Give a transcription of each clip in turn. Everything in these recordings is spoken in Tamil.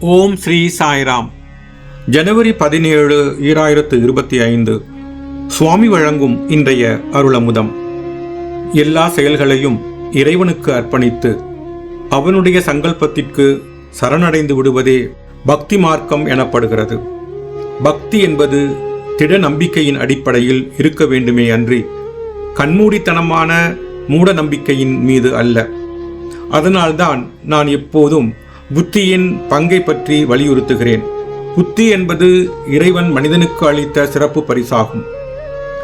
ஓம் ஸ்ரீ சாய்ராம். ஜனவரி பதினேழு ஈராயிரத்து இருபத்தி ஐந்து சுவாமி வழங்கும் இன்றைய அருளமுதம். எல்லா செயல்களையும் இறைவனுக்கு அர்ப்பணித்து அவனுடைய சங்கல்பத்திற்கு சரணடைந்து விடுவதே பக்தி மார்க்கம் எனப்படுகிறது. பக்தி என்பது திட நம்பிக்கையின் அடிப்படையில் இருக்க வேண்டுமே அன்றி கண்மூடித்தனமான மூட நம்பிக்கையின் மீது அல்ல. அதனால்தான் நான் எப்போதும் புத்தியின் பங்கை பற்றி வலியுறுத்துகிறேன். புத்தி என்பது இறைவன் மனிதனுக்கு அளித்த சிறப்பு பரிசாகும்.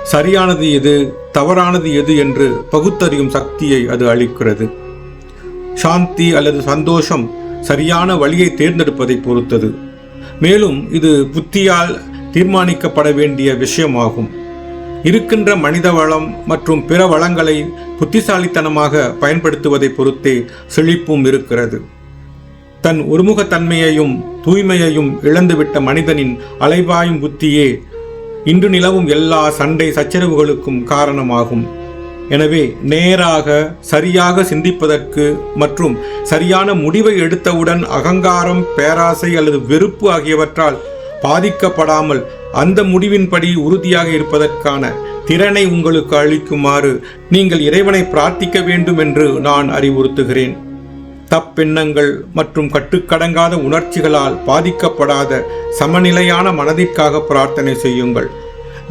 சரியானது எது தவறானது எது என்று பகுத்தறியும் சக்தியை அது அளிக்கிறது. சாந்தி அல்லது சந்தோஷம் சரியான வழியை தேர்ந்தெடுப்பதை பொறுத்தது. மேலும் இது புத்தியால் தீர்மானிக்கப்பட வேண்டிய விஷயமாகும். இருக்கின்ற மனித வளம் மற்றும் பிற வளங்களை புத்திசாலித்தனமாக பயன்படுத்துவதை பொறுத்தே செழிப்பும் இருக்கிறது. தன் ஒருமுகத்தன்மையையும் தூய்மையையும் இழந்துவிட்ட மனிதனின் அலைபாயும் புத்தியே இன்று நிலவும் எல்லா சண்டை சச்சரவுகளுக்கும் காரணமாகும். எனவே நேராக சரியாக சிந்திப்பதற்கு மற்றும் சரியான முடிவை எடுத்தவுடன் அகங்காரம் பேராசை அல்லது வெறுப்பு ஆகியவற்றால் பாதிக்கப்படாமல் அந்த முடிவின்படி உறுதியாக இருப்பதற்கான திறனை உங்களுக்கு அளிக்குமாறு நீங்கள் இறைவனை பிரார்த்திக்க வேண்டும் என்று நான் அறிவுறுத்துகிறேன். தப்பெண்ணங்கள் மற்றும் கட்டுக்கடங்காத உணர்ச்சிகளால் பாதிக்கப்படாத சமநிலையான மனதிற்காக பிரார்த்தனை செய்யுங்கள்.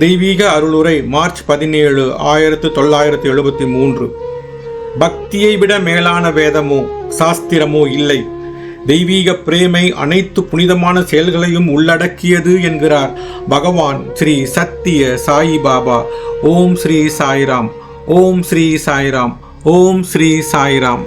தெய்வீக அருளுரை மார்ச் பதினேழு ஆயிரத்து தொள்ளாயிரத்து எழுபத்தி மூன்று. பக்தியை விட மேலான வேதமோ சாஸ்திரமோ இல்லை. தெய்வீக பிரேமை அனைத்து புனிதமான செயல்களையும் உள்ளடக்கியது என்கிறார் பகவான் ஸ்ரீ சத்திய சாயி பாபா. ஓம் ஸ்ரீ சாய்ராம் ஓம் ஸ்ரீ சாய்ராம் ஓம் ஸ்ரீ சாய்ராம்.